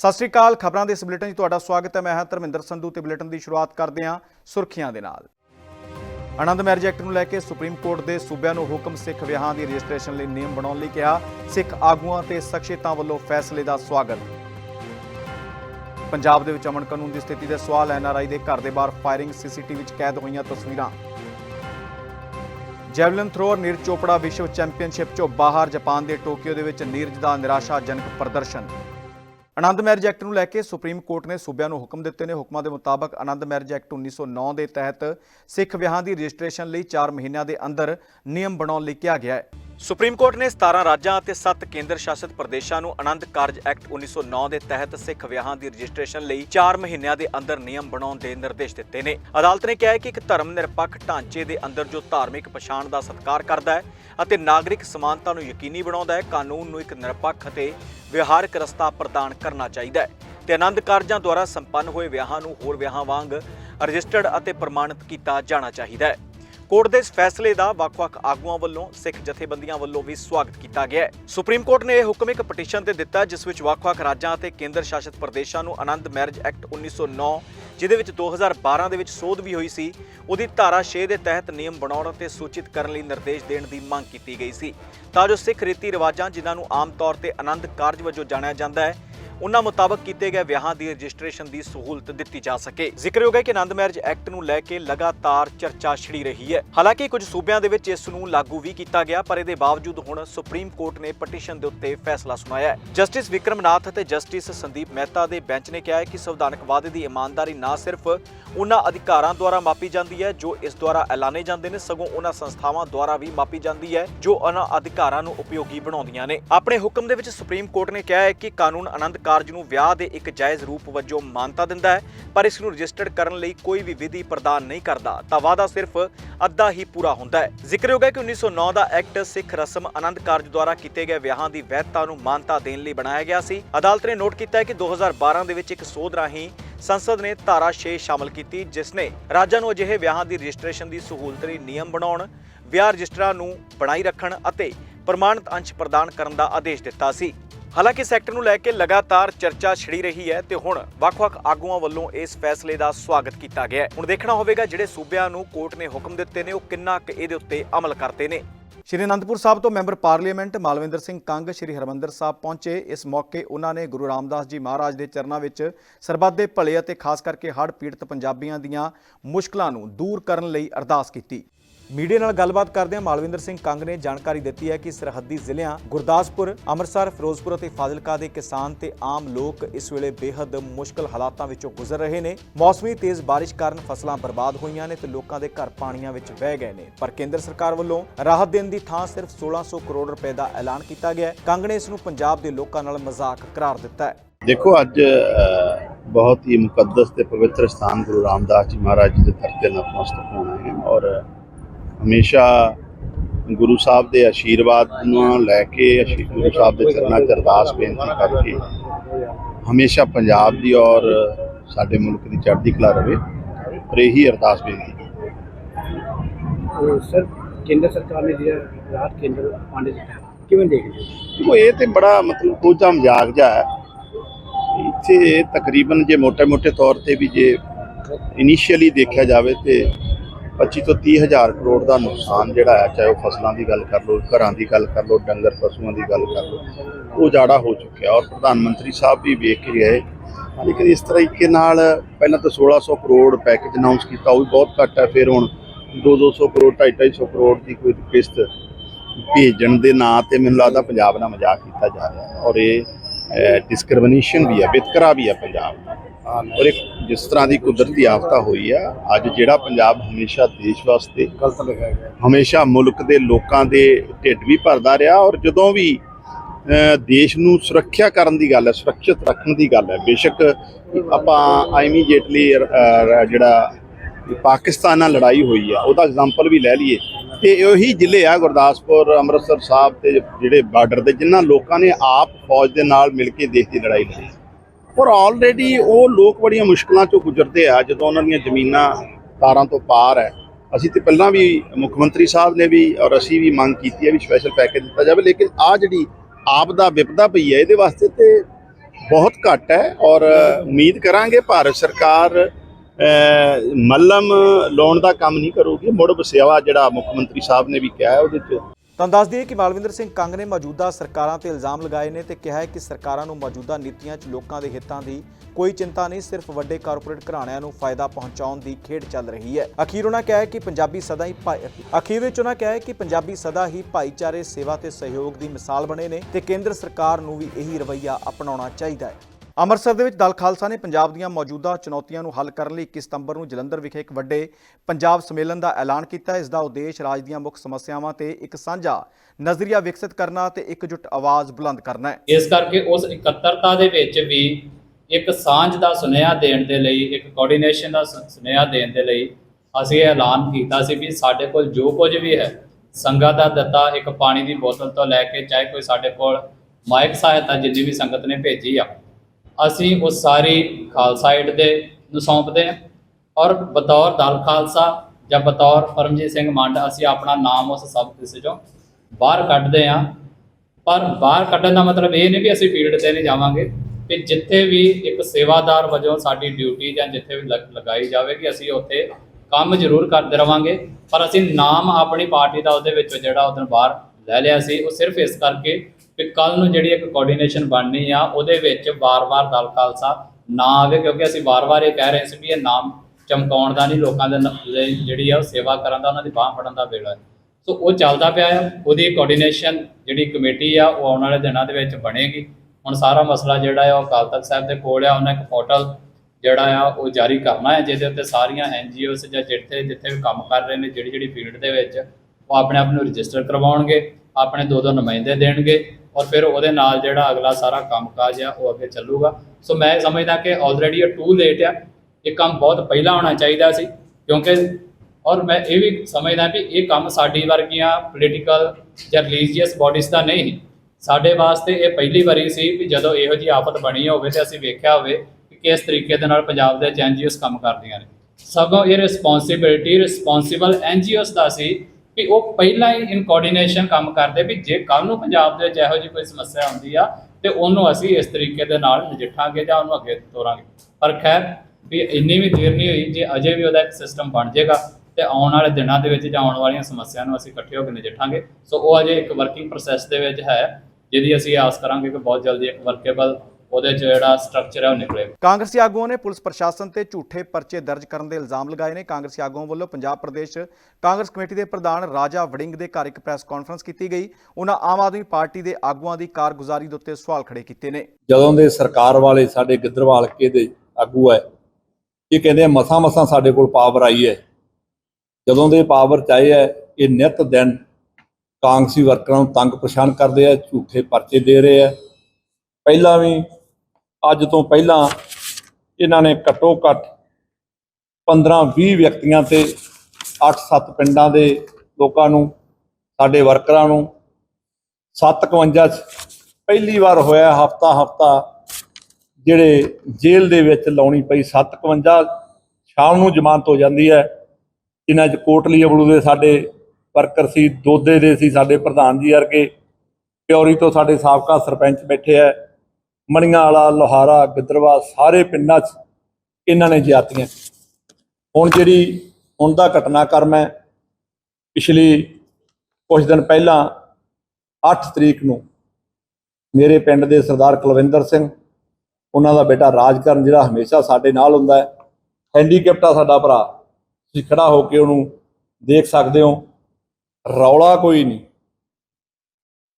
ਸਤਿ ਸ੍ਰੀ ਅਕਾਲ, ਖਬਰਾਂ ਦੇ ਇਸ ਬੁਲੇਟਿਨ 'ਚ ਤੁਹਾਡਾ ਸਵਾਗਤ ਹੈ। ਮੈਂ ਹਾਂ ਧਰਮਿੰਦਰ ਸੰਧੂ ਤੇ ਬੁਲੇਟਿਨ ਦੀ ਸ਼ੁਰੂਆਤ ਕਰਦੇ ਹਾਂ ਸੁਰਖੀਆਂ ਦੇ ਨਾਲ। ਆਨੰਦ ਮੈਰਿਜ ਐਕਟ ਨੂੰ ਲੈ ਕੇ ਸੁਪਰੀਮ ਕੋਰਟ ਦੇ ਸੂਬਿਆਂ ਨੂੰ ਹੁਕਮ ਸਿੱਖ ਵਿਆਹਾਂ ਦੀ ਰਜਿਸਟ੍ਰੇਸ਼ਨ ਲਈ ਨਿਯਮ ਬਣਾਉਣ ਲਈ ਕਿਹਾ। ਸਿੱਖ ਆਗੂਆਂ ਤੇ ਸ਼ਖਸੀਅਤਾਂ ਵੱਲੋਂ ਫੈਸਲੇ ਦਾ ਸਵਾਗਤ। ਪੰਜਾਬ ਦੇ ਵਿੱਚ ਅਮਨ ਕਾਨੂੰਨ ਦੀ ਸਥਿਤੀ ਦੇ ਸਵਾਲ ਐਨਆਰਆਈ ਦੇ ਘਰ ਦੇ ਬਾਹਰ ਫਾਇਰਿੰਗ, ਸੀਸੀਟੀਵੀ ਵਿੱਚ ਕੈਦ ਹੋਈਆਂ ਤਸਵੀਰਾਂ। ਜੈਵਲਿਨ ਥਰੋਅਰ ਨੀਰਜ ਚੋਪੜਾ ਵਿਸ਼ਵ ਚੈਂਪੀਅਨਸ਼ਿਪ 'ਚੋਂ ਬਾਹਰ, ਜਾਪਾਨ ਦੇ ਟੋਕੀਓ ਦੇ ਵਿੱਚ ਨੀਰਜ ਦਾ ਨਿਰਾਸ਼ਾਜਨਕ ਪ੍ਰਦਰਸ਼ਨ। ਆਨੰਦ ਮੈਰਿਜ ਐਕਟ ਨੂੰ ਲੈ ਕੇ ਸੁਪਰੀਮ ਕੋਰਟ ਨੇ ਸੂਬਿਆਂ ਨੂੰ ਹੁਕਮ ਦਿੱਤੇ ਨੇ। ਹੁਕਮਾਂ ਦੇ ਮੁਤਾਬਕ ਆਨੰਦ ਮੈਰਿਜ ਐਕਟ 1909 ਦੇ ਤਹਿਤ ਸਿੱਖ ਵਿਆਹਾਂ ਦੀ ਰਜਿਸਟ੍ਰੇਸ਼ਨ ਲਈ 4 ਮਹੀਨਿਆਂ ਦੇ ਅੰਦਰ ਨਿਯਮ ਬਣਾਉਣ ਲਈ ਕਿਹਾ ਗਿਆ ਹੈ। ਸੁਪਰੀਮ ਕੋਰਟ ਨੇ 17 ਰਾਜਾਂ ਅਤੇ 7 ਕੇਂਦਰ ਸ਼ਾਸਿਤ ਪ੍ਰਦੇਸ਼ਾਂ ਨੂੰ ਆਨੰਦ ਕਾਰਜ ਐਕਟ 1909 ਦੇ ਤਹਿਤ ਸਿੱਖ ਵਿਆਹਾਂ ਦੀ ਰਜਿਸਟ੍ਰੇਸ਼ਨ ਲਈ 4 ਮਹੀਨਿਆਂ ਦੇ ਅੰਦਰ ਨਿਯਮ ਬਣਾਉਣ ਦੇ ਨਿਰਦੇਸ਼ ਦਿੱਤੇ ਨੇ। ਅਦਾਲਤ ਨੇ ਕਿਹਾ ਹੈ ਕਿ ਇੱਕ ਧਰਮ ਨਿਰਪੱਖ ਢਾਂਚੇ ਦੇ ਅੰਦਰ ਜੋ ਧਾਰਮਿਕ ਪਛਾਣ ਦਾ ਸਤਿਕਾਰ ਕਰਦਾ ਹੈ ਅਤੇ ਨਾਗਰਿਕ ਸਮਾਨਤਾ ਨੂੰ ਯਕੀਨੀ ਬਣਾਉਂਦਾ ਹੈ, ਕਾਨੂੰਨ ਨੂੰ ਇੱਕ ਨਿਰਪੱਖ ਅਤੇ ਵਿਵਹਾਰਕ ਰਸਤਾ ਪ੍ਰਦਾਨ ਕਰਨਾ ਚਾਹੀਦਾ ਹੈ ਤੇ ਆਨੰਦ ਕਾਰਜਾਂ ਦੁਆਰਾ ਸੰਪੰਨ ਹੋਏ ਵਿਆਹਾਂ ਨੂੰ ਹੋਰ ਵਿਆਹਾਂ ਵਾਂਗ ਰਜਿਸਟਰਡ ਅਤੇ ਪ੍ਰਮਾਣਿਤ ਕੀਤਾ ਜਾਣਾ ਚਾਹੀਦਾ ਹੈ। ਕੋਰਟ ਦੇ ਇਸ ਫੈਸਲੇ ਦਾ ਵੱਖ-ਵੱਖ ਆਗੂਆਂ ਵੱਲੋਂ, ਸਿੱਖ ਜਥੇਬੰਦੀਆਂ ਵੱਲੋਂ ਵੀ ਸਵਾਗਤ ਕੀਤਾ ਗਿਆ ਹੈ। ਸੁਪਰੀਮ ਕੋਰਟ ਨੇ ਇਹ ਹੁਕਮ ਇੱਕ ਪਟੀਸ਼ਨ ਤੇ ਦਿੱਤਾ, ਜਿਸ ਵਿੱਚ ਵੱਖ-ਵੱਖ ਰਾਜਾਂ ਅਤੇ ਕੇਂਦਰ ਸ਼ਾਸਿਤ ਪ੍ਰਦੇਸ਼ਾਂ ਨੂੰ ਆਨੰਦ ਮੈਰਿਜ ਐਕਟ 1909 ਜਿਹਦੇ ਵਿੱਚ 2012 ਦੇ ਵਿੱਚ ਸੋਧ ਵੀ ਹੋਈ ਸੀ, ਉਹਦੀ ਧਾਰਾ 6 ਦੇ ਤਹਿਤ ਨਿਯਮ ਬਣਾਉਣ ਅਤੇ ਸੂਚਿਤ ਕਰਨ ਲਈ ਨਿਰਦੇਸ਼ ਦੇਣ ਦੀ ਮੰਗ ਕੀਤੀ ਗਈ ਸੀ। ਤਾਂ ਜੋ ਸਿੱਖ ਰੀਤੀ ਰਿਵਾਜਾਂ ਜਿਨ੍ਹਾਂ ਨੂੰ ਆਮ ਤੌਰ ਤੇ ਆਨੰਦ ਕਾਰਜ ਵਜੋਂ ਜਾਣਿਆ ਜਾਂਦਾ ਹੈ ਉਹਨਾਂ ਮੁਤਾਬਕ ਕੀਤੇ ਗਏ ਵਿਆਹਾਂ ਦੀ ਰਜਿਸਟ੍ਰੇਸ਼ਨ ਦੀ ਸਹੂਲਤ ਦਿੱਤੀ ਜਾ ਸਕੇ। ਜ਼ਿਕਰਯੋਗ ਹੈ ਕਿ ਆਨੰਦ ਮੈਰਿਜ ਐਕਟ ਨੂੰ ਲੈ ਕੇ ਲਗਾਤਾਰ ਚਰਚਾ ਛਿੜੀ ਰਹੀ ਹੈ। ਹਾਲਾਂਕਿ ਕੁਝ ਸੂਬਿਆਂ ਦੇ ਵਿੱਚ ਇਸ ਨੂੰ ਲਾਗੂ ਵੀ ਕੀਤਾ ਗਿਆ, ਪਰ ਇਹਦੇ ਬਾਵਜੂਦ ਹੁਣ ਸੁਪਰੀਮ ਕੋਰਟ ਨੇ ਪਟੀਸ਼ਨ ਦੇ ਉੱਤੇ ਫੈਸਲਾ ਸੁਣਾਇਆ ਹੈ। ਜਸਟਿਸ ਵਿਕਰਮਨਾਥ ਅਤੇ ਜਸਟਿਸ ਸੰਦੀਪ ਮਹਿਤਾ ਦੇ ਬੈਂਚ ਨੇ ਕਿਹਾ ਹੈ ਕਿ ਸੰਵਿਧਾਨਕ ਵਾਅਦੇ ਦੀ ਇਮਾਨਦਾਰੀ ਨਾ ਸਿਰਫ ਉਹਨਾਂ ਅਧਿਕਾਰਾਂ ਦੁਆਰਾ ਮਾਪੀ ਜਾਂਦੀ ਹੈ, ਜੋ ਇਸ ਦੁਆਰਾ ਐਲਾਨੇ ਜਾਂਦੇ ਨੇ, ਸਗੋਂ ਉਹਨਾਂ ਸੰਸਥਾਵਾਂ ਦੁਆਰਾ ਵੀ ਮਾਪੀ ਜਾਂਦੀ ਹੈ, ਜੋ ਉਹਨਾਂ ਅਧਿਕਾਰਾਂ ਨੂੰ ਉਪਯੋਗੀ ਬਣਾਉਂਦੀਆਂ ਨੇ। ਆਪਣੇ ਹੁਕਮ ਦੇ ਵਿੱਚ ਸੁਪਰੀਮ ਕੋਰਟ ਨੇ ਕਿਹਾ ਹੈ ਕਿ ਕਾਨੂੰਨ ਆਨੰਦ ਕਾਰਜ ਨੂੰ ਵਿਆਹ ਦੇ ਇੱਕ ਜਾਇਜ਼ ਰੂਪ ਵਜੋਂ ਮਾਨਤਾ ਦਿੰਦਾ ਹੈ, ਪਰ ਇਸ ਨੂੰ ਰਜਿਸਟਰਡ ਕਰਨ ਲਈ ਕੋਈ ਵੀ ਵਿਧੀ ਪ੍ਰਦਾਨ ਨਹੀਂ ਕਰਦਾ। ਤਾਂ ਵਾਅਦਾ ਸਿਰਫ ਅੱਧਾ ਹੀ ਪੂਰਾ ਹੁੰਦਾ ਹੈ। ਜ਼ਿਕਰਯੋਗ ਹੈ ਕਿ 1909 ਦਾ ਐਕਟ ਸਿੱਖ ਰਸਮ ਆਨੰਦ ਕਾਰਜ ਦੁਆਰਾ ਕੀਤੇ ਗਏ ਵਿਆਹਾਂ ਦੀ ਵੈਧਤਾ ਨੂੰ ਮਾਨਤਾ ਦੇਣ ਲਈ ਬਣਾਇਆ ਗਿਆ ਸੀ। ਅਦਾਲਤ ਨੇ ਨੋਟ ਕੀਤਾ ਹੈ ਕਿ 2012 ਦੇ ਵਿੱਚ ਇੱਕ ਸੋਧ ਰਾਹੀਂ ਸੰਸਦ ਨੇ ਧਾਰਾ 6 ਸ਼ਾਮਲ ਕੀਤੀ, ਜਿਸ ਨੇ ਰਾਜਾਂ ਨੂੰ ਅਜਿਹੇ ਵਿਆਹਾਂ ਦੀ ਰਜਿਸਟ੍ਰੇਸ਼ਨ ਦੀ ਸਹੂਲਤ ਲਈ ਨਿਯਮ ਬਣਾਉਣ, ਵਿਆਹ ਰਜਿਸਟਰਾਂ ਨੂੰ ਬਣਾਈ ਰੱਖਣ ਅਤੇ ਪ੍ਰਮਾਣਿਤ ਅੰਸ਼ ਪ੍ਰਦਾਨ ਕਰਨ ਦਾ ਆਦੇਸ਼ ਦਿੱਤਾ ਸੀ। ਹਾਲਾਂਕਿ ਸੈਕਟਰ ਨੂੰ ਲੈ ਕੇ ਲਗਾਤਾਰ ਚਰਚਾ ਛਿੜੀ ਰਹੀ ਹੈ ਤੇ ਹੁਣ ਵੱਖ-ਵੱਖ ਆਗੂਆਂ ਵੱਲੋਂ ਇਸ ਫੈਸਲੇ ਦਾ ਸਵਾਗਤ ਕੀਤਾ ਗਿਆ ਹੈ। ਹੁਣ ਦੇਖਣਾ ਹੋਵੇਗਾ ਜਿਹੜੇ ਸੂਬਿਆਂ ਨੂੰ ਕੋਰਟ ਨੇ ਹੁਕਮ ਦਿੱਤੇ ਨੇ, ਉਹ ਕਿੰਨਾ ਕੁ ਇਹਦੇ ਉੱਤੇ ਅਮਲ ਕਰਦੇ ਨੇ। ਸ਼੍ਰੀ ਅਨੰਦਪੁਰ ਸਾਹਿਬ ਤੋਂ ਮੈਂਬਰ ਪਾਰਲੀਮੈਂਟ ਮਾਲਵਿੰਦਰ ਸਿੰਘ ਕੰਗ, ਸ਼੍ਰੀ ਹਰਮੰਦਰ ਸਾਹਿਬ ਪਹੁੰਚੇ। ਇਸ ਮੌਕੇ ਉਹਨਾਂ ਨੇ ਗੁਰੂ ਰਾਮਦਾਸ ਜੀ ਮਹਾਰਾਜ ਦੇ ਚਰਨਾਂ ਵਿੱਚ ਸਰਬੱਤ ਦੇ ਭਲੇ ਅਤੇ ਖਾਸ ਕਰਕੇ ਹੜ੍ਹ ਪੀੜਤ ਪੰਜਾਬੀਆਂ ਦੀਆਂ ਮੁਸ਼ਕਲਾਂ ਨੂੰ ਦੂਰ ਕਰਨ ਲਈ ਅਰਦਾਸ ਕੀਤੀ। ਮੀਡੀਆ ਨਾਲ ਗੱਲਬਾਤ ਕਰਦਿਆਂ ਮਾਲਵਿੰਦਰ ਸਿੰਘ ਕੰਗ ਨੇ ਜਾਣਕਾਰੀ ਦਿੱਤੀ ਹੈ ਕਿ ਸਰਹੱਦੀ ਜ਼ਿਲ੍ਹਿਆਂ ਗੁਰਦਾਸਪੁਰ, ਅੰਮ੍ਰਿਤਸਰ, ਫਿਰੋਜ਼ਪੁਰ ਅਤੇ ਫਾਜ਼ਿਲਕਾ ਦੇ ਕਿਸਾਨ ਤੇ ਆਮ ਲੋਕ ਇਸ ਵੇਲੇ ਬੇहद ਮੁਸ਼ਕਲ ਹਾਲਾਤਾਂ ਵਿੱਚੋਂ ਗੁਜ਼ਰ ਰਹੇ ਨੇ। ਮੌਸਮੀ ਤੇਜ਼ ਬਾਰਿਸ਼ ਕਾਰਨ ਫਸਲਾਂ ਬਰਬਾਦ ਹੋਈਆਂ ਨੇ ਤੇ ਲੋਕਾਂ ਦੇ ਘਰ ਪਾਣੀਆਂ ਵਿੱਚ ਵਹਿ ਗਏ ਨੇ। ਪਰ ਕੇਂਦਰ ਸਰਕਾਰ ਵੱਲੋਂ ਰਾਹਤ ਦੇਣ ਦੀ ਥਾਂ ਸਿਰਫ 1600 ਕਰੋੜ ਰੁਪਏ ਦਾ ਐਲਾਨ ਕੀਤਾ ਗਿਆ ਹੈ। ਕੰਗ ਨੇ ਇਸ ਨੂੰ ਪੰਜਾਬ ਦੇ ਲੋਕਾਂ ਨਾਲ ਮਜ਼ਾਕ ਕਰਾਰ ਦਿੱਤਾ ਹੈ। ਦੇਖੋ ਅੱਜ ਬਹੁਤ ਹੀ ਮੁਕੱਦਸ ਤੇ ਪਵਿੱਤਰ ਸਥਾਨ ਗੁਰੂ ਰਾਮਦਾਸ ਜੀ ਮਹਾਰਾਜ ਜੀ ਦੇ ਧਰਤੇ ਨਤਮਸਤਕ ਹੋਣਾ ਹੈ ਔਰ ਹਮੇਸ਼ਾ ਗੁਰੂ ਸਾਹਿਬ ਦੇ ਆਸ਼ੀਰਵਾਦ ਨਾਲ ਲੈ ਕੇ ਗੁਰੂ ਸਾਹਿਬ ਦੇ ਚਰਨਾਂ 'ਚ ਬੇਨਤੀ ਕਰਕੇ ਹਮੇਸ਼ਾ ਪੰਜਾਬ ਦੀ ਔਰ ਸਾਡੇ ਮੁਲਕ ਦੀ ਚੜ੍ਹਦੀ ਕਲਾ ਰਹੇ ਪਰ ਇਹੀ ਅਰਦਾਸ ਬੇਨਤੀ ਸਰ ਕੇਂਦਰ ਸਰਕਾਰ ਨੇ ਜਿਹੜਾ ਰਾਤ ਕੇਂਦਰ ਪਾਂਡੇ ਕਿਵੇਂ ਦੇਖਦੇ ਦੇਖੋ ਇਹ ਤੇ ਬੜਾ ਮਤਲਬ ਕੋਝਾ ਮਜ਼ਾਕ ਜਾ ਹੈ। ਇੱਥੇ ਤਕਰੀਬਨ ਜੇ ਮੋٹے-ਮੋٹے ਤੌਰ ਤੇ ਵੀ ਜੇ ਇਨੀਸ਼ੀਅਲੀ ਦੇਖਿਆ ਜਾਵੇ ਤੇ 25 ਤੋਂ 30 ਹਜ਼ਾਰ ਕਰੋੜ ਦਾ ਨੁਕਸਾਨ ਜਿਹੜਾ ਹੈ, ਚਾਹੇ ਉਹ ਫਸਲਾਂ ਦੀ ਗੱਲ ਕਰ ਲਓ, ਘਰਾਂ ਦੀ ਗੱਲ ਕਰ ਲਓ, ਡੰਗਰ ਪਸ਼ੂਆਂ ਦੀ ਗੱਲ ਕਰ ਲਓ, ਉਹ ਜਾੜਾ ਹੋ ਚੁੱਕਿਆ। ਔਰ ਪ੍ਰਧਾਨ ਮੰਤਰੀ ਸਾਹਿਬ ਵੀ ਵੇਖ ਕੇ ਗਏ ਲੇਕਿਨ ਇਸ ਤਰੀਕੇ ਨਾਲ ਪਹਿਲਾਂ ਤਾਂ 1600 ਕਰੋੜ ਪੈਕੇਜ ਅਨਾਉਂਸ ਕੀਤਾ, ਉਹ ਵੀ ਬਹੁਤ ਘੱਟ ਹੈ। ਫਿਰ ਹੁਣ 2-200 ਕਰੋੜ 250 ਕਰੋੜ ਦੀ ਕੋਈ ਕਿਸ਼ਤ ਭੇਜਣ ਦੇ ਨਾਂ ਤੇ ਮੈਨੂੰ ਲੱਗਦਾ ਪੰਜਾਬ ਨਾਲ ਮਜ਼ਾਕ ਕੀਤਾ ਜਾ ਰਿਹਾ ਔਰ ਇਹ ਡਿਸਕ੍ਰਿਮੀਨੇਸ਼ਨ ਵੀ ਹੈ, ਵਿਤਕਰਾ ਵੀ ਹੈ ਪੰਜਾਬ ਦਾ ਔਰ ਇੱਕ ਜਿਸ ਤਰ੍ਹਾਂ ਦੀ ਕੁਦਰਤੀ ਆਫਤਾ ਹੋਈ ਆ ਅੱਜ ਜਿਹੜਾ ਪੰਜਾਬ ਹਮੇਸ਼ਾ ਦੇਸ਼ ਵਾਸਤੇ ਗਲਤ ਲਿਖਿਆ ਗਿਆ ਹਮੇਸ਼ਾ ਮੁਲਕ ਦੇ ਲੋਕਾਂ ਦੇ ਢਿੱਡ ਵੀ ਭਰਦਾ ਰਿਹਾ ਔਰ ਜਦੋਂ ਵੀ ਦੇਸ਼ ਨੂੰ ਸੁਰੱਖਿਆ ਕਰਨ ਦੀ ਗੱਲ ਹੈ ਸੁਰੱਖਿਅਤ ਰੱਖਣ ਦੀ ਗੱਲ ਹੈ ਬੇਸ਼ੱਕ ਆਪਾਂ ਇਮੀਡੀਏਟਲੀ ਜਿਹੜਾ ਪਾਕਿਸਤਾਨ ਨਾਲ ਲੜਾਈ ਹੋਈ ਆ ਉਹਦਾ ਐਗਜ਼ਾਮਪਲ ਵੀ ਲੈ ਲਈਏ। ਤੇ ਉਹੀ ਜ਼ਿਲ੍ਹੇ ਆ ਗੁਰਦਾਸਪੁਰ ਅੰਮ੍ਰਿਤਸਰ ਸਾਹਿਬ ਤੇ ਜਿਹੜੇ ਬਾਰਡਰ ਦੇ ਜਿਨ੍ਹਾਂ ਲੋਕਾਂ ਨੇ ਆਪ ਫੌਜ ਦੇ ਨਾਲ ਮਿਲ ਕੇ ਦੇਸ਼ ਦੀ ਲੜਾਈ ਲੜੀ। ਔਰ ਆਲਰੇਡੀ ਉਹ ਲੋਕ ਬੜੀਆਂ ਮੁਸ਼ਕਲਾਂ ਚੋਂ ਗੁਜ਼ਰਦੇ ਆ, ਜਦੋਂ ਉਹਨਾਂ ਦੀਆਂ ਜ਼ਮੀਨਾਂ ਤਾਰਾਂ ਤੋਂ ਪਾਰ ਹੈ। ਅਸੀਂ ਤੇ ਪਹਿਲਾਂ ਵੀ ਮੁੱਖ ਮੰਤਰੀ ਸਾਹਿਬ ਨੇ ਵੀ ਔਰ ਅਸੀਂ ਵੀ ਮੰਗ ਕੀਤੀ ਹੈ ਵੀ ਸਪੈਸ਼ਲ ਪੈਕੇਜ ਦਿੱਤਾ ਜਾਵੇ, ਲੇਕਿਨ ਆ ਜਿਹੜੀ ਆਪ ਦਾ ਵਿਪਦਾ ਪਈ ਹੈ, ਇਹਦੇ ਵਾਸਤੇ ਤੇ ਬਹੁਤ ਘੱਟ ਹੈ ਔਰ ਉਮੀਦ ਕਰਾਂਗੇ ਭਾਰਤ ਸਰਕਾਰ ਮੱਲਮ ਲਾਉਣ ਦਾ ਕੰਮ ਨਹੀਂ ਕਰੂਗੀ। ਮੁੜ ਵਸਿਆਵਾ ਜਿਹੜਾ ਮੁੱਖ ਮੰਤਰੀ ਸਾਹਿਬ ਨੇ ਵੀ ਕਿਹਾ ਉਹਦੇ 'ਚ ਤੁਹਾਨੂੰ ਦੱਸ ਦਈਏ ਕਿ ਮਾਲਵਿੰਦਰ ਸਿੰਘ ਕੰਗ ਨੇ ਮੌਜੂਦਾ ਸਰਕਾਰਾਂ ਤੇ ਇਲਜ਼ਾਮ ਲਗਾਏ ਨੇ ਤੇ ਕਿਹਾ ਹੈ ਕਿ ਸਰਕਾਰਾਂ ਨੂੰ ਮੌਜੂਦਾ ਨੀਤੀਆਂ 'ਚ ਲੋਕਾਂ ਦੇ ਹਿੱਤਾਂ ਦੀ ਕੋਈ ਚਿੰਤਾ ਨਹੀਂ, ਸਿਰਫ ਵੱਡੇ ਕਾਰਪੋਰੇਟ ਘਰਾਣਿਆਂ ਨੂੰ ਫਾਇਦਾ ਪਹੁੰਚਾਉਣ ਦੀ ਖੇਡ ਚੱਲ ਰਹੀ ਹੈ। ਅਖੀਰ ਉਹਨਾਂ ਕਿਹਾ ਕਿ ਪੰਜਾਬੀ ਸਦਾ ਹੀ ਭਾਈ ਅਖੀਰ ਵਿੱਚ ਉਹਨਾਂ ਕਿਹਾ ਕਿ ਪੰਜਾਬੀ ਸਦਾ ਹੀ ਭਾਈਚਾਰੇ, ਸੇਵਾ ਤੇ ਸਹਿਯੋਗ ਦੀ ਮਿਸਾਲ ਬਣੇ ਨੇ ਤੇ ਕੇਂਦਰ ਸਰਕਾਰ ਨੂੰ ਵੀ ਇਹੀ ਰਵੱਈਆ ਅਪਣਾਉਣਾ ਚਾਹੀਦਾ ਹੈ। ਅੰਮ੍ਰਿਤਸਰ ਦੇ ਵਿੱਚ ਦਲ ਖਾਲਸਾ ਨੇ ਪੰਜਾਬ ਦੀਆਂ ਮੌਜੂਦਾ ਚੁਣੌਤੀਆਂ ਨੂੰ ਹੱਲ ਕਰਨ ਲਈ 21 ਸਤੰਬਰ ਨੂੰ ਜਲੰਧਰ ਵਿਖੇ ਇੱਕ ਵੱਡੇ ਪੰਜਾਬ ਸੰਮੇਲਨ ਦਾ ਐਲਾਨ ਕੀਤਾ। ਇਸ ਦਾ ਉਦੇਸ਼ ਰਾਜ ਦੀਆਂ ਮੁੱਖ ਸਮੱਸਿਆਵਾਂ ਤੇ ਇੱਕ ਸਾਂਝਾ ਨਜ਼ਰੀਆ ਵਿਕਸਿਤ ਕਰਨਾ ਤੇ ਇਕਜੁੱਟ ਆਵਾਜ਼ ਬੁਲੰਦ ਕਰਨਾ ਹੈ। ਇਸ ਕਰਕੇ ਉਸ ਇਕੱਤਰਤਾ ਦੇ ਵਿੱਚ ਵੀ ਇੱਕ ਸਾਂਝ ਦਾ ਸੁਨੇਹਾ ਦੇਣ ਦੇ ਲਈ, ਇੱਕ ਕੋਆਰਡੀਨੇਸ਼ਨ ਦਾ ਸੁ- ਸੁਨੇਹਾ ਦੇਣ ਦੇ ਲਈ ਅਸੀਂ ਇਹ ਐਲਾਨ ਕੀਤਾ ਸੀ ਵੀ ਸਾਡੇ ਕੋਲ ਜੋ ਕੁਝ ਵੀ ਹੈ, ਸੰਗਤ ਦਾ ਦਿੱਤਾ, ਇੱਕ ਪਾਣੀ ਦੀ ਬੋਤਲ ਤੋਂ ਲੈ ਕੇ ਚਾਹੇ ਕੋਈ ਸਾਡੇ ਕੋਲ ਮਾਇਕ ਸਹਾਇਤਾ ਜਿੰਨੀ ਵੀ ਸੰਗਤ ਨੇ ਭੇਜੀ ਆ ਅਸੀਂ ਉਹ ਸਾਰੀ ਖਾਲਸਾ ਏਡ ਦੇ ਨੂੰ ਸੌਂਪਦੇ ਹਾਂ। ਔਰ ਬਤੌਰ ਦਲ ਖਾਲਸਾ ਜਾਂ ਬਤੌਰ ਪਰਮਜੀਤ ਸਿੰਘ ਮੰਡ, ਅਸੀਂ ਆਪਣਾ ਨਾਮ ਉਸ ਸਭ ਕਿਸੇ ਚੋਂ ਬਾਹਰ ਕੱਢਦੇ ਹਾਂ। ਪਰ ਬਾਹਰ ਕੱਢਣ ਦਾ ਮਤਲਬ ਇਹ ਨਹੀਂ ਵੀ ਅਸੀਂ ਫੀਲਡ ਤੇ ਨਹੀਂ ਜਾਵਾਂਗੇ ਕਿ ਜਿੱਥੇ ਵੀ ਇੱਕ ਸੇਵਾਦਾਰ ਵਜੋਂ ਸਾਡੀ ਡਿਊਟੀ ਜਾਂ ਜਿੱਥੇ ਵੀ ਲਗ- ਲਗਾਈ ਜਾਵੇਗੀ ਅਸੀਂ ਉੱਥੇ ਕੰਮ ਜ਼ਰੂਰ ਕਰਦੇ ਰਵਾਂਗੇ। ਪਰ ਅਸੀਂ ਨਾਮ ਆਪਣੀ ਪਾਰਟੀ ਦਾ ਉਹਦੇ ਵਿੱਚ ਜਿਹੜਾ ਉਹਦੋਂ ਬਾਹਰ ਲੈ ਲਿਆ ਸੀ, ਉਹ ਸਿਰਫ ਇਸ ਕਰਕੇ ਕਿ ਕੱਲ ਨੂੰ ਜਿਹੜੀ ਇੱਕ ਕੋਆਰਡੀਨੇਸ਼ਨ ਬਣਨੀ ਆ, ਉਹਦੇ ਵਿੱਚ ਵਾਰ-ਵਾਰ ਦਲ ਖਾਲਸਾ ਨਾ ਆਵੇ, ਕਿਉਂਕਿ ਅਸੀਂ ਵਾਰ-ਵਾਰ ਇਹ ਕਹਿ ਰਹੇ ਸੀ ਵੀ ਇਹ ਨਾਮ ਚਮਕਾਉਣ ਦਾ ਨਹੀਂ, ਲੋਕਾਂ ਦੇ ਜਿਹੜੀ ਆ ਉਹ ਸੇਵਾ ਕਰਨ ਦਾ, ਉਹਨਾਂ ਦੀ ਬਾਹ ਫੜਨ ਦਾ ਵੇਲਾ ਹੈ। ਸੋ ਉਹ ਚੱਲਦਾ ਪਿਆ ਆ, ਉਹਦੀ ਕੋਆਰਡੀਨੇਸ਼ਨ ਜਿਹੜੀ ਕਮੇਟੀ ਆ, ਉਹ ਆਉਣ ਵਾਲੇ ਦਿਨਾਂ ਦੇ ਵਿੱਚ ਬਣੇਗੀ। ਹੁਣ ਸਾਰਾ ਮਸਲਾ ਜਿਹੜਾ ਆ, ਉਹ ਅਕਾਲ ਤਖਤ ਸਾਹਿਬ ਦੇ ਕੋਲ ਆ, ਉਹਨਾਂ ਇੱਕ ਪੋਰਟਲ ਜਿਹੜਾ ਆ, ਉਹ ਜਾਰੀ ਕਰਨਾ ਹੈ, ਜਿਹਦੇ ਉੱਤੇ ਸਾਰੀਆਂ ਐਨਜੀਓਸ ਜਾਂ ਜਿੱਥੇ ਜਿੱਥੇ ਵੀ ਕੰਮ ਕਰ ਰਹੇ ਨੇ ਜਿਹੜੀ ਜਿਹੜੀ ਫੀਲਡ ਦੇ ਵਿੱਚ, ਉਹ ਆਪਣੇ ਆਪ ਨੂੰ ਰਜਿਸਟਰ ਕਰਵਾਉਣਗੇ, ਆਪਣੇ ਦੋ ਦੋ ਨੁਮਾਇੰਦੇ ਦੇਣਗੇ ਔਰ ਫਿਰ ਉਹਦੇ ਨਾਲ ਜਿਹੜਾ ਅਗਲਾ ਸਾਰਾ ਕੰਮਕਾਜ ਆ, ਉਹ ਅੱਗੇ ਚੱਲੂਗਾ। ਸੋ ਮੈਂ ਸਮਝਦਾ ਕਿ ਆਲਰੇਡੀ ਇਹ ਟੂ ਲੇਟ ਆ। ਇਹ ਕੰਮ ਬਹੁਤ ਪਹਿਲਾਂ ਹੋਣਾ ਚਾਹੀਦਾ ਸੀ, ਕਿਉਂਕਿ ਔਰ ਮੈਂ ਇਹ ਵੀ ਸਮਝਦਾ ਵੀ ਇਹ ਕੰਮ ਸਾਡੀ ਵਰਗੀਆਂ ਪੋਲੀਟੀਕਲ ਜਾਂ ਰਿਲੀਜੀਅਸ ਬਾਡੀਜ਼ ਦਾ ਨਹੀਂ। ਸਾਡੇ ਵਾਸਤੇ ਇਹ ਪਹਿਲੀ ਵਾਰੀ ਸੀ ਵੀ ਜਦੋਂ ਇਹੋ ਜਿਹੀ ਆਫਤ ਬਣੀ ਹੋਵੇ ਤੇ ਅਸੀਂ ਵੇਖਿਆ ਹੋਵੇ ਕਿ ਕਿਸ ਤਰੀਕੇ ਦੇ ਨਾਲ ਪੰਜਾਬ ਦੇ ਐਨਜੀਓਸ ਕੰਮ ਕਰਦੀਆਂ ਨੇ। ਸਗੋਂ ਇਹ ਰਿਸਪੌਂਸਿਬਿਲਟੀ ਰਿਸਪੌਂਸਿਬਲ ਐਨਜੀਓਸ ਦਾ ਸੀ ਕਿ ਉਹ ਪਹਿਲਾਂ ਹੀ ਇਨ ਕੋਆਰਡੀਨੇਸ਼ਨ ਕੰਮ ਕਰਦੇ ਵੀ ਜੇ ਕੱਲ ਨੂੰ ਪੰਜਾਬ ਦੇ ਵਿੱਚ ਇਹੋ ਜਿਹੀ ਕੋਈ ਸਮੱਸਿਆ ਆਉਂਦੀ ਆ, ਤੇ ਉਹਨੂੰ ਅਸੀਂ ਇਸ ਤਰੀਕੇ ਦੇ ਨਾਲ ਨਜਿੱਠਾਂਗੇ ਜਾਂ ਉਹਨੂੰ ਅੱਗੇ ਤੋਰਾਂਗੇ। ਪਰ ਖੈਰ, ਵੀ ਇੰਨੀ ਵੀ ਦੇਰ ਨਹੀਂ ਹੋਈ, ਜੇ ਅਜੇ ਵੀ ਉਹਦਾ ਇੱਕ ਸਿਸਟਮ ਬਣ ਜਾਏਗਾ, ਤੇ ਆਉਣ ਵਾਲੇ ਦਿਨਾਂ ਦੇ ਵਿੱਚ ਜਾਂ ਆਉਣ ਵਾਲੀਆਂ ਸਮੱਸਿਆਵਾਂ ਨੂੰ ਅਸੀਂ ਇਕੱਠੇ ਹੋ ਕੇ ਨਜਿੱਠਾਂਗੇ। ਸੋ ਉਹ ਅਜੇ ਇੱਕ ਵਰਕਿੰਗ ਪ੍ਰੋਸੈਸ ਦੇ ਵਿੱਚ ਹੈ, ਜਿਹਦੀ ਅਸੀਂ ਆਸ ਕਰਾਂਗੇ ਕਿ ਬਹੁਤ ਜਲਦੀ ਇੱਕ ਵਰਕੇਬਲ ਉਹਦੇ 'ਚ ਜਿਹੜਾ ਸਟਰਕਚਰ ਹੈ ਉਹ ਨਿਕਲੇਗਾ ਕਾਂਗਰਸੀ ਆਗੂਆਂ ਨੇ ਪੁਲਿਸ ਪ੍ਰਸ਼ਾਸਨ ਤੇ ਝੂਠੇ ਪਰਚੇ ਦਰਜ ਕਰਨ ਦੇ ਇਲਜ਼ਾਮ ਲਗਾਏ ਨੇ। ਕਾਂਗਰਸੀ ਆਗੂਆਂ ਵੱਲੋਂ ਪੰਜਾਬ ਪ੍ਰਦੇਸ਼ ਕਾਂਗਰਸ ਕਮੇਟੀ ਦੇ ਪ੍ਰਧਾਨ ਰਾਜਾ ਵੜਿੰਗ ਦੇ ਘਰ ਇੱਕ ਪ੍ਰੈਸ ਕਾਨਫਰੰਸ ਕੀਤੀ ਗਈ। ਉਹਨਾਂ ਆਮ ਆਦਮੀ ਪਾਰਟੀ ਦੇ ਆਗੂਆਂ ਦੀ ਕਾਰਗੁਜ਼ਾਰੀ ਦੇ ਉੱਤੇ ਸਵਾਲ ਖੜੇ ਕੀਤੇ ਨੇ। ਜਦੋਂ ਦੇ ਸਰਕਾਰ ਵਾਲੇ ਸਾਡੇ ਗਿੱਦਰਵਾਲ ਕੇ ਦੇ ਆਗੂ ਹੈ ਇਹ ਕਹਿੰਦੇ ਆ ਮਸਾਂ ਮਸਾਂ ਸਾਡੇ ਕੋਲ ਪਾਵਰ ਆਈ ਹੈ। ਜਦੋਂ ਦੇ ਪਾਵਰ ਚ ਆਏ ਹੈ ਇਹ ਨਿਤ ਦਿਨ ਕਾਂਗਸੀ ਵਰਕਰਾਂ ਨੂੰ ਤੰਗ ਪਰੇਸ਼ਾਨ ਕਰਦੇ ਆ ਝੂਠੇ ਪਰਚੇ ਦੇ ਰਹੇ ਆ। ਪਹਿਲਾਂ ਵੀ ਅੱਜ ਤੋਂ ਪਹਿਲਾਂ ਇਹਨਾਂ ਨੇ ਘੱਟੋ ਘੱਟ 15-20 ਵਿਅਕਤੀਆਂ ਤੇ 8-7 ਪਿੰਡਾਂ ਦੇ ਲੋਕਾਂ ਨੂੰ, ਸਾਡੇ ਵਰਕਰਾਂ ਨੂੰ 751 ਚ ਪਹਿਲੀ ਵਾਰ ਹੋਇਆ ਹਫਤਾ ਹਫਤਾ ਜਿਹੜੇ ਜੇਲ੍ਹ ਦੇ ਵਿੱਚ ਲਾਉਣੀ ਪਈ 751 ਸ਼ਾਮ ਨੂੰ ਜ਼ਮਾਨਤ ਹੋ ਜਾਂਦੀ ਹੈ। ਇਹਨਾਂ 'ਚ ਕੋਟਲੀ ਅਬਲੂ ਦੇ ਸਾਡੇ ਵਰਕਰ ਸੀ, ਦੋਦੇ ਦੇ ਸੀ ਸਾਡੇ ਪ੍ਰਧਾਨ ਜੀ ਵਰਗੇ। ਪਿਉਰੀ ਤੋਂ ਸਾਡੇ ਸਾਬਕਾ ਸਰਪੰਚ ਬੈਠੇ ਹੈ। ਮਣੀਆਂ ਵਾਲਾ ਲੋਹਾਰਾ ਗਿੱਦਰਵਾ ਸਾਰੇ ਪਿੰਡਾਂ 'ਚ ਇਹਨਾਂ ਨੇ ਜਿਆਤੀਆਂ। ਹੁਣ ਜਿਹੜੀ ਹੁਣ ਦਾ ਘਟਨਾਕ੍ਰਮ ਹੈ, ਪਿਛਲੀ ਕੁਝ ਦਿਨ ਪਹਿਲਾਂ 8 ਤਰੀਕ ਨੂੰ ਮੇਰੇ ਪਿੰਡ ਦੇ ਸਰਦਾਰ ਕੁਲਵਿੰਦਰ ਸਿੰਘ, ਉਹਨਾਂ ਦਾ ਬੇਟਾ ਰਾਜਕਰਨ ਜਿਹੜਾ ਹਮੇਸ਼ਾ ਸਾਡੇ ਨਾਲ ਹੁੰਦਾ ਹੈ, ਹੈਂਡੀਕੈਪਟ ਆ ਸਾਡਾ ਭਰਾ, ਤੁਸੀਂ ਖੜਾ ਹੋ ਕੇ ਉਹਨੂੰ ਦੇਖ ਸਕਦੇ ਹੋ, ਰੌਲਾ ਕੋਈ ਨਹੀਂ।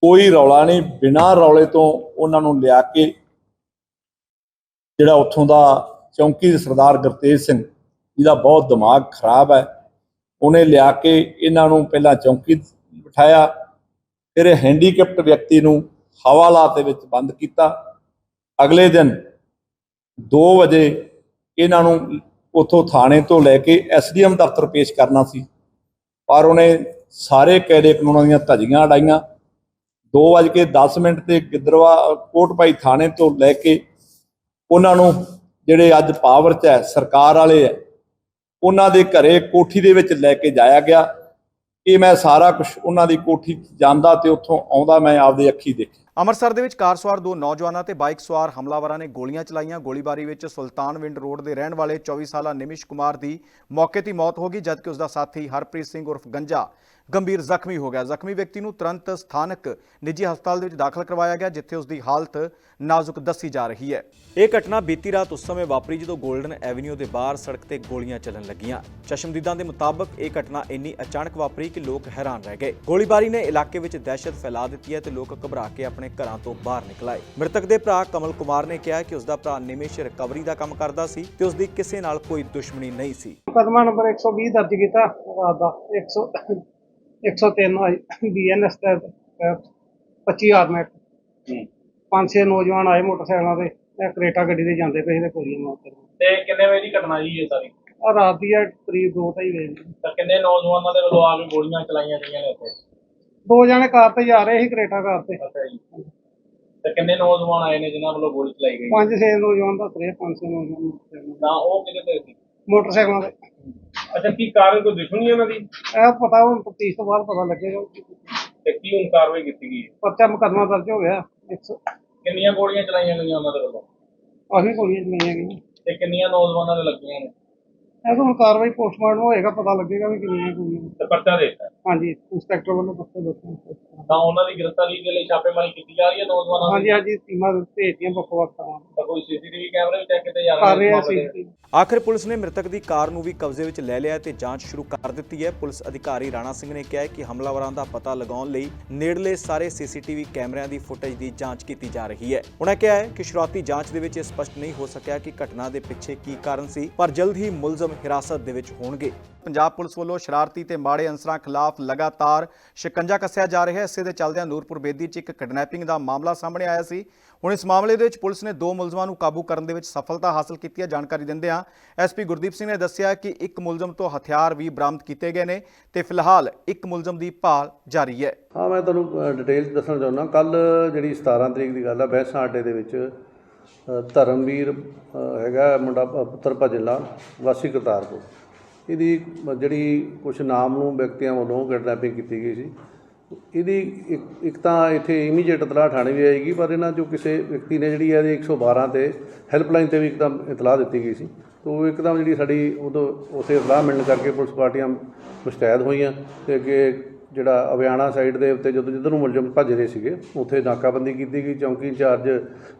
ਕੋਈ ਰੌਲਾ ਨਹੀਂ, ਬਿਨਾਂ ਰੌਲੇ ਤੋਂ ਉਹਨਾਂ ਨੂੰ ਲਿਆ ਕੇ ਜਿਹੜਾ ਉੱਥੋਂ ਦਾ ਚੌਂਕੀ ਸਰਦਾਰ ਗੁਰਤੇਜ ਸਿੰਘ ਜਿਹਦਾ ਬਹੁਤ ਦਿਮਾਗ ਖਰਾਬ ਹੈ, ਉਹਨੇ ਲਿਆ ਕੇ ਇਹਨਾਂ ਨੂੰ ਪਹਿਲਾਂ ਚੌਂਕੀ ਬਿਠਾਇਆ, ਫਿਰ ਹੈਂਡੀਕੈਪਟ ਵਿਅਕਤੀ ਨੂੰ ਹਵਾਲਾ ਦੇ ਵਿੱਚ ਬੰਦ ਕੀਤਾ। ਅਗਲੇ ਦਿਨ 2 ਵਜੇ ਇਹਨਾਂ ਨੂੰ ਉਥੋਂ ਥਾਣੇ ਤੋਂ ਲੈ ਕੇ ਐਸਡੀਐਮ ਦਫ਼ਤਰ ਪੇਸ਼ ਕਰਨਾ ਸੀ, ਪਰ ਉਹਨੇ ਸਾਰੇ ਕਾਇਦੇ ਕਾਨੂੰਨਾਂ ਦੀਆਂ ਧੱਜੀਆਂ ਅਡਾਈਆਂ। 2:10 ਮਿੰਟ ਤੇ ਗਿੱਦਰਵਾ ਕੋਟਪਾਈ ਥਾਣੇ ਤੋਂ ਲੈ ਕੇ ਉਹਨਾਂ ਨੂੰ ਜਿਹੜੇ ਅੱਜ ਪਾਵਰ 'ਚ ਹੈ, ਸਰਕਾਰ ਵਾਲੇ ਹੈ, ਉਹਨਾਂ ਦੇ ਘਰੇ ਕੋਠੀ ਦੇ ਵਿੱਚ ਲੈ ਕੇ ਜਾਇਆ ਗਿਆ। ਇਹ ਮੈਂ ਸਾਰਾ ਕੁਝ ਉਹਨਾਂ ਦੀ ਕੋਠੀ ਜਾਂਦਾ ਤੇ ਉੱਥੋਂ ਆਉਂਦਾ ਮੈਂ ਆਪਦੇ ਅੱਖੀ ਦੇਖਿਆ। ਅੰਮ੍ਰਿਤਸਰ ਦੇ ਵਿੱਚ ਕਾਰ ਸਵਾਰ ਦੋ ਨੌਜਵਾਨਾਂ ਤੇ ਬਾਈਕ ਸਵਾਰ ਹਮਲਾਵਰਾਂ ਨੇ ਗੋਲੀਆਂ ਚਲਾਈਆਂ। ਗੋਲੀਬਾਰੀ ਵਿੱਚ ਸੁਲਤਾਨਵਿੰਡ ਰੋਡ ਦੇ ਰਹਿਣ ਵਾਲੇ 24 ਸਾਲਾ ਨਿਮਿਸ਼ ਕੁਮਾਰ ਦੀ ਮੌਕੇ ਤੇ ਮੌਤ ਹੋ ਗਈ, ਜਦਕਿ ਉਸ ਦਾ ਸਾਥੀ ਹਰਪ੍ਰੀਤ ਸਿੰਘ ਉਰਫ ਗੰਜਾ ਗੰਭੀਰ ਜ਼ਖਮੀ ਹੋ ਗਿਆ। ਜ਼ਖਮੀ ਵਿਅਕਤੀ ਨੂੰ ਤੁਰੰਤ ਸਥਾਨਕ ਨਿੱਜੀ ਹਸਪਤਾਲ ਦੇ ਵਿੱਚ ਦਾਖਲ ਕਰਵਾਇਆ ਗਿਆ, ਜਿੱਥੇ ਉਸ ਦੀ ਹਾਲਤ ਨਾਜ਼ੁਕ ਦੱਸੀ ਜਾ ਰਹੀ ਹੈ। ਇਹ ਘਟਨਾ ਬੀਤੀ ਰਾਤ ਉਸ ਸਮੇਂ ਵਾਪਰੀ, ਜਦੋਂ 골ਡਨ ਐਵਨਿਊ ਦੇ ਬਾਹਰ ਸੜਕ ਤੇ ਗੋਲੀਆਂ ਚੱਲਣ ਲੱਗੀਆਂ। ਚਸ਼ਮਦੀਦਾਂ ਦੇ ਮੁਤਾਬਕ ਇਹ ਘਟਨਾ ਇੰਨੀ ਅਚਾਨਕ ਵਾਪਰੀ ਕਿ ਲੋਕ ਹੈਰਾਨ ਰਹਿ ਗਏ। ਗੋਲੀਬਾਰੀ ਨੇ ਇਲਾਕੇ ਵਿੱਚ ਦਹਿਸ਼ਤ ਫੈਲਾ ਦਿੱਤੀ ਹੈ ਤੇ ਲੋਕ ਘਬਰਾ ਕੇ ਆਪਣੇ ਘਰਾਂ ਤੋਂ ਬਾਹਰ ਨਿਕਲ ਆਏ। ਮ੍ਰਿਤਕ ਦੇ ਭਰਾ ਕਮਲ ਕੁਮਾਰ ਨੇ ਕਿਹਾ ਕਿ ਉਸ ਦਾ ਭਰਾ ਨਿਮੇਸ਼ ਰਿਕਵਰੀ ਦਾ ਕੰਮ ਕਰਦਾ ਸੀ ਤੇ ਉਸ ਦੀ ਕਿਸੇ ਨਾਲ ਕੋਈ ਦੁਸ਼ਮਣੀ ਨਹੀਂ ਸੀ। ਮੁਕੱਦਮਾ ਨੰਬਰ 120 ਦਰਜ ਕੀਤਾ ਰਾਤ ਦਾ। 100 103 ਬੀਐਨਐਸ ਦਾ 25 ਆਰਮੈਟ ਪੰਜ ਛੇ ਨੌਜਵਾਨ ਆਏ ਮੋਟਰਸਾਈਕਲਾਂ ਤੇ ਇਹ ਕਰੇਟਾ ਗੱਡੀ ਤੇ ਜਾਂਦੇ ਪਏ ਸੀ ਤੇ ਗੋਲੀਆਂ ਤੇ ਕਿੰਨੇ ਵਜੇ ਦੀ ਘਟਨਾ ਜੀ ਇਹ ਸਾਰੀ? ਆ ਰਾਤ ਦੀ ਆ ਕਰੀਬ 2 ਢਾਈ ਵਜੇ ਦੀ। ਤਾਂ ਕਿੰਨੇ ਨੌਜਵਾਨਾਂ ਦੇ ਵੱਲੋਂ ਆ ਕੇ ਗੋਲੀਆਂ ਚਲਾਈਆਂ ਗਈਆਂ ਨੇ ਉੱਥੇ? ਦੋ ਜਣੇ ਕਾਰ ਤੇ ਜਾ ਰਹੇ ਸੀ ਕਰੇਟਾ ਕਾਰ ਤੇ। ਅੱਛਾ ਜੀ। ਤੇ ਕਿੰਨੇ ਨੌਜਵਾਨ ਆਏ ਨੇ ਜਿਨ੍ਹਾਂ ਵੱਲੋਂ ਗੋਲੀ ਚਲਾਈ ਗਈ? ਪੰਜ ਛੇ ਨੌਜਵਾਨ ਦੱਸ ਰਹੇ ਪੰਜ ਛੇ ਨੌਜਵਾਨ। ਮੋਟਰਸਾਈਕਲਾਂ ਤਾਂ ਉਹ ਕਿਹਦੇ ਤੇ ਸੀ। ਮੋਟਰਸਾਈਕਲਾਂ ਤੇ। ਅੱਛਾ ਕੀ ਕਾਰਨ ਕੋਈ ਦੁਸ਼ਮਣੀ ਉਹਨਾਂ ਦੀ? ਇਹ ਪਤਾ ਹੁਣ ਤਫਤੀਸ਼ ਤੋਂ ਬਾਅਦ ਪਤਾ ਲੱਗੇਗਾ। ਤੇ ਕੀ ਹੁਣ ਕਾਰਵਾਈ ਕੀਤੀ ਗਈ ਹੈ? ਪਰਚਾ ਮੁਕੱਦਮਾ ਦਰਜ ਹੋ ਗਿਆ 100 ਕਿੰਨੀਆਂ ਗੋਲੀਆਂ ਚਲਾਈਆਂ ਗਈਆਂ ਉਹਨਾਂ ਦੇ ਵੱਲੋਂ? ਆਹੀ ਗੋਲੀਆਂ ਚਲਾਈਆਂ ਗਈਆਂ। ਤੇ ਕਿੰਨੀਆਂ ਨੌਜਵਾਨਾਂ ਦੇ ਲੱਗੀਆਂ ਨੇ? ਇਹ ਤਾਂ ਹੁਣ ਕਾਰਵਾਈ ਪੋਸਟਮਾਰਟਮ ਹੋਏਗਾ ਪਤਾ ਲੱਗੇਗਾ ਵੀ ਕਿੰਨੀਆਂ ਗੋਲੀਆਂ ਤੇ ਪਰਚਾ ਦੇ ਦਿੱਤਾ। ਹਾਂਜੀ ਇੰਸਪੈਕਟਰ ਵੱਲੋਂ ਪੱਕੇ ਦੱਸੋ ਤਾਂ ਉਹਨਾਂ ਦੀ ਗ੍ਰਿਫਤਾਰੀ ਦੇ ਲਈ ਛਾਪੇਮਾਰੀ ਕੀਤੀ ਜਾ ਰਹੀ ਹੈ ਨੌਜਵਾਨਾਂ ਦੀ? ਹਾਂਜੀ ਹਾਂਜੀ ਟੀਮਾਂ ਭੇਜਦੀਆਂ ਵੱਖ ਵੱਖ ਥਾਵਾਂ ਤੇ। ਤਾਂ ਕੋਈ ਸੀਸੀਟੀਵੀ ਕੈਮਰੇ ਵੀ ਚੈੱਕ ਕੀਤੇ ਜਾ ਰਹੇ ਕਰ ਰਹੇ ਨੇ ਆ ਇਸ ਮਾਮਲੇ ਦੇ? ਸੀ ਆਖਿਰ ਪੁਲਿਸ ਨੇ ਮ੍ਰਿਤਕ ਦੀ ਕਾਰ ਨੂੰ ਵੀ ਕਬਜ਼ੇ ਵਿੱਚ ਲੈ ਲਿਆ ਤੇ ਜਾਂਚ ਸ਼ੁਰੂ ਕਰ ਦਿੱਤੀ ਹੈ। ਪੁਲਿਸ ਅਧਿਕਾਰੀ ਰਾਣਾ ਸਿੰਘ ਨੇ ਕਿਹਾ ਹੈ ਕਿ ਹਮਲਾਵਰਾਂ ਦਾ ਪਤਾ ਲਗਾਉਣ ਲਈ ਨੇੜਲੇ ਸਾਰੇ ਸੀਸੀਟੀਵੀ ਕੈਮਰਿਆਂ ਦੀ ਫੁਟੇਜ ਦੀ ਜਾਂਚ ਕੀਤੀ ਜਾ ਰਹੀ ਹੈ। ਉਹਨਾਂ ਕਿਹਾ ਹੈ ਕਿ ਸ਼ੁਰੂਆਤੀ ਜਾਂਚ ਦੇ ਵਿੱਚ ਇਹ ਸਪਸ਼ਟ ਨਹੀਂ ਹੋ ਸਕਿਆ ਕਿ ਘਟਨਾ ਦੇ ਪਿੱਛੇ ਕੀ ਕਾਰਨ ਸੀ ਪਰ ਜਲਦ ਹੀ ਮੁਲਜ਼ਮ ਹਿਰਾਸਤ ਦੇ ਵਿੱਚ ਹੋਣਗੇ। ਪੰਜਾਬ ਪੁਲਿਸ ਵੱਲੋਂ ਸ਼ਰਾਰਤੀ ਤੇ ਮਾੜੇ ਅੰਸਰਾਂ ਖਿਲਾਫ ਲਗਾਤਾਰ ਸ਼ਿਕੰਜਾ ਕੱਸਿਆ ਜਾ ਰਿਹਾ ਹੈ। ਇਸੇ ਦੇ ਚੱਲਦਿਆਂ ਨੂਰਪੁਰ ਬੇਦੀ 'ਚ ਇੱਕ ਕਿਡਨੈਪਿੰਗ ਦਾ ਮਾਮਲਾ ਸਾਹਮਣੇ ਆਇਆ ਸੀ। ਹੁਣ ਇਸ ਮਾਮਲੇ ਦੇ ਵਿੱਚ ਪੁਲਿਸ ਨੇ ਦੋ ਮੁਲਜ਼ਮਾਂ ਨੂੰ ਕਾਬੂ ਕਰਨ ਦੇ ਵਿੱਚ ਸਫਲਤਾ ਹਾਸਲ ਕੀਤੀ ਹੈ। ਜਾਣਕਾਰੀ ਦਿੰਦਿਆਂ ਐਸਪੀ ਗੁਰਦੀਪ ਸਿੰਘ ਨੇ ਦੱਸਿਆ ਕਿ ਇੱਕ ਮੁਲਜ਼ਮ ਤੋਂ ਹਥਿਆਰ ਵੀ ਬਰਾਮਦ ਕੀਤੇ ਗਏ ਨੇ ਤੇ ਫਿਲਹਾਲ ਇੱਕ ਮੁਲਜ਼ਮ ਦੀ ਭਾਲ ਜਾਰੀ ਹੈ। ਹਾਂ, ਮੈਂ ਤੁਹਾਨੂੰ ਡਿਟੇਲ ਦੱਸਣਾ ਚਾਹੁੰਦਾ। ਕੱਲ ਜਿਹੜੀ 17 ਤਰੀਕ ਦੀ ਗੱਲ ਹੈ ਬਹਿਸਾਂ ਦੇ ਵਿੱਚ ਧਰਮਵੀਰ ਹੈਗਾ ਮੁੰਡਾ ਪ- ਪੁੱਤਰ ਭਜਨ ਵਾਸੀ ਕਰਤਾਰਪੁਰ। ਇਹਦੀ ਜਿਹੜੀ ਕੁਝ ਨਾਮ ਨੂੰ ਵਿਅਕਤੀਆਂ ਵੱਲੋਂ ਕਿਡਨੈਪਿੰਗ ਕੀਤੀ ਗਈ ਸੀ। ਇਹਦੀ ਇੱਕ ਤਾਂ ਇੱਥੇ ਇਮੀਡੀਏਟ ਇਤਲਾਹ ਥਾਣੇ ਵੀ ਆਏਗੀ, ਪਰ ਇਹਨਾਂ ਚੋਂ ਕਿਸੇ ਵਿਅਕਤੀ ਨੇ ਜਿਹੜੀ ਇਹਦੀ 112 ਤੇ ਹੈਲਪਲਾਈਨ ਤੇ ਵੀ ਇੱਕਦਮ ਇਤਲਾਹ ਦਿੱਤੀ ਗਈ ਸੀ। ਤੋ ਉਹ ਇੱਕਦਮ ਜਿਹੜੀ ਸਾਡੀ ਉਦੋਂ ਉਸੇ ਇਤਲਾਹ ਮਿਲਣ ਕਰਕੇ ਪੁਲਿਸ ਪਾਰਟੀਆਂ ਮੁਸ਼ਤੈਦ ਹੋਈਆਂ ਤੇ ਅੱਗੇ ਜਿਹੜਾ ਅਵਿਆਣਾ ਸਾਈਡ ਦੇ ਉੱਤੇ ਜਦੋਂ ਜਿੱਧਰ ਨੂੰ ਮੁਲਜ਼ਮ ਭੱਜ ਰਹੇ ਸੀਗੇ, ਉੱਥੇ ਨਾਕਾਬੰਦੀ ਕੀਤੀ ਗਈ, ਚੌਂਕੀ ਇੰਚਾਰਜ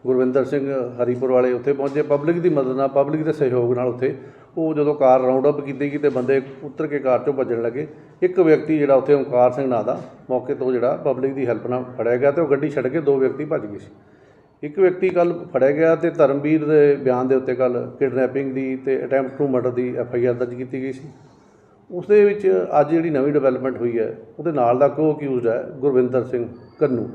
ਗੁਰਵਿੰਦਰ ਸਿੰਘ ਹਰੀਪੁਰ ਵਾਲੇ ਉੱਥੇ ਪਹੁੰਚੇ। ਪਬਲਿਕ ਦੀ ਮਦਦ ਨਾਲ ਪਬਲਿਕ ਦੇ ਸਹਿਯੋਗ ਨਾਲ ਉੱਥੇ ਉਹ ਜਦੋਂ ਕਾਰ ਰਾਉਂਡ ਅਪ ਕੀਤੀ ਗਈ ਤੇ ਬੰਦੇ ਉਤਰ ਕੇ ਕਾਰ ਚੋਂ ਭੱਜਣ ਲੱਗੇ। ਇੱਕ ਵਿਅਕਤੀ ਜਿਹੜਾ ਉੱਥੇ ਓਮਕਾਰ ਸਿੰਘ ਨਾਂ ਦਾ, ਮੌਕੇ ਤੋਂ ਜਿਹੜਾ ਪਬਲਿਕ ਦੀ ਹੈਲਪ ਨਾਲ ਫੜਿਆ ਗਿਆ ਤੇ ਉਹ ਗੱਡੀ ਛੱਡ ਕੇ ਦੋ ਵਿਅਕਤੀ ਭੱਜ ਗਏ ਸੀ। ਇੱਕ ਵਿਅਕਤੀ ਕੱਲ ਫੜਿਆ ਗਿਆ ਤੇ ਧਰਮਵੀਰ ਦੇ ਬਿਆਨ ਦੇ ਉੱਤੇ ਕੱਲ ਕਿਡਨੈਪਿੰਗ ਦੀ ਤੇ ਅਟੈਂਪਟ ਟੂ ਮਰਡਰ ਦੀ ਐਫ ਆਈ ਆਰ ਦਰਜ ਕੀਤੀ ਗਈ ਸੀ। ਉਸ ਦੇ ਵਿੱਚ ਅੱਜ ਜਿਹੜੀ ਨਵੀਂ ਡਿਵੈਲਪਮੈਂਟ ਹੋਈ ਹੈ, ਉਹਦੇ ਨਾਲ ਦਾ ਕੋ ਅਕਿਊਜ਼ਡ ਹੈ? ਗੁਰਵਿੰਦਰ ਸਿੰਘ ਕੰਨੂ।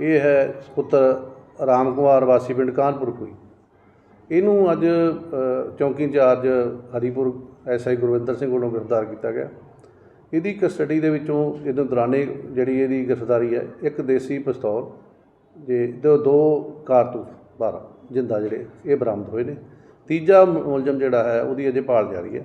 ਇਹ ਹੈ ਪੁੱਤਰ ਰਾਮ ਕੁਮਾਰ ਵਾਸੀ ਪਿੰਡ ਕਾਨਪੁਰ ਕੋਈ ਇਹਨੂੰ ਅੱਜ ਚੌਂਕੀ ਇੰਚਾਰਜ ਹਰੀਪੁਰ ਐਸਆਈ ਗੁਰਵਿੰਦਰ ਸਿੰਘ ਵੱਲੋਂ ਗ੍ਰਿਫਤਾਰ ਕੀਤਾ ਗਿਆ। ਇਹਦੀ ਕਸਟਡੀ ਦੇ ਵਿੱਚੋਂ ਇਹਦੇ ਦੌਰਾਨੇ ਜਿਹੜੀ ਇਹਦੀ ਗ੍ਰਿਫਤਾਰੀ ਹੈ, ਇੱਕ ਦੇਸੀ ਪਿਸਤੌਲ, ਜੇ ਦੋ ਦੋ ਕਾਰਤੂਸ 12 ਜਿੰਦਾ ਜਿਹੜੇ ਇਹ ਬਰਾਮਦ ਹੋਏ ਨੇ। ਤੀਜਾ ਮੁਲਜ਼ਮ ਜਿਹੜਾ ਹੈ, ਉਹਦੀ ਅਜੇ ਭਾਲ ਜਾਰੀ ਹੈ।